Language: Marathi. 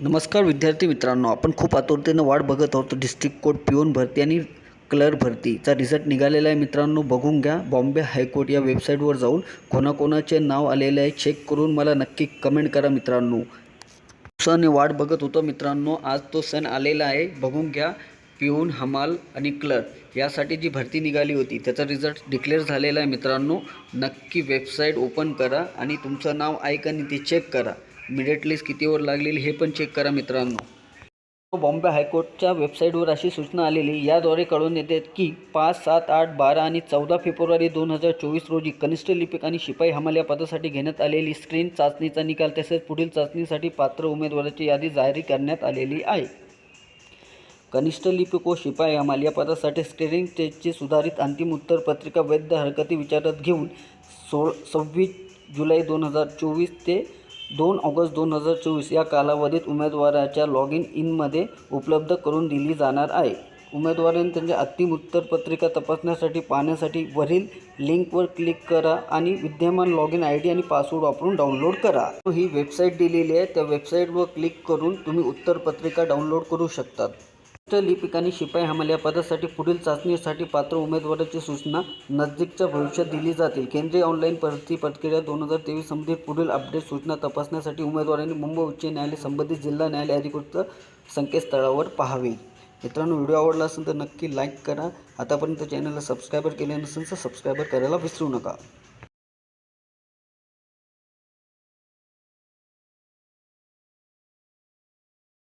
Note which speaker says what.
Speaker 1: नमस्कार विद्यार्थी मित्रांनो आपण खूप आतुरतेनं वाट बघत आहोत. डिस्ट्रिक्ट कोर्ट पिऊन भरती आणि क्लर भरतीचा रिझल्ट निघालेला आहे मित्रांनो. बघून घ्या बॉम्बे हायकोर्ट या वेबसाईटवर जाऊन कोणाकोणाचे नाव आलेले आहे चेक करून मला नक्की कमेंट करा मित्रांनो. सण वाट बघत होतो मित्रांनो आज तो सण आलेला आहे. बघून घ्या पिऊन हमाल आणि क्लर्क यासाठी जी भरती निघाली होती त्याचा रिझल्ट डिक्लेअर झालेला आहे मित्रांनो. नक्की वेबसाईट ओपन करा आणि तुमचं नाव आहे का नाही ते चेक करा. मिरिट लिस्ट कितीवर लागलेली हे पण चेक करा मित्रांनो. बॉम्बे हायकोर्टच्या वेबसाईटवर अशी सूचना आलेली याद्वारे कळून येते की पाच सात आठ बारा आणि चौदा फेब्रुवारी दोन हजार चोवीस रोजी कनिष्ठ लिपिक आणि शिपाई हमाल या पदासाठी घेण्यात आलेली स्क्रीन चाचणीचा निकाल तसेच पुढील चाचणीसाठी पात्र उमेदवाराची यादी जारी करण्यात आलेली आहे. कनिष्ठ लिपिक व शिपाई हमाल या पदासाठी स्क्रीनिंग टेस्टची सुधारित अंतिम उत्तर पत्रिका वैध हरकती विचारात घेऊन सोळ सव्वीस जुलै दोन हजार चोवीस ते दोन ऑगस्ट दोन हजार चोवीस या कालावधीत उमेदवाराच्या लॉग इन इनमध्ये उपलब्ध करून दिली जाणार आहे. उमेदवारांनी त्यांच्या अंतिम उत्तरपत्रिका तपासण्यासाठी पाहण्यासाठी वरील लिंकवर क्लिक करा आणि विद्यमान लॉग इन आय डी आणि पासवर्ड वापरून डाउनलोड करा. ही वेबसाईट दिलेली आहे. त्या वेबसाईटवर क्लिक करून तुम्ही उत्तरपत्रिका डाउनलोड करू शकतात. लिपिक आणि शिपाई हमाल या पदासाठी पुढील चाचणीसाठी पात्र उमेदवाराची सूचना नजदीकच्या भविष्यात दिली जातील. केंद्रीय ऑनलाईन भरती प्रक्रिया दोन हजार तेवीस संबंधित पुढील अपडेट सूचना तपासण्यासाठी उमेदवारांनी मुंबई उच्च न्यायालय संबंधित जिल्हा न्यायालय अधिकृत संकेतस्थळावर पाहावे. मित्रांनो व्हिडिओ आवडला असेल तर नक्की लाईक करा. आतापर्यंत चॅनलला सबस्क्रायबर केले नसेल तर सबस्क्रायबर करायला विसरू नका.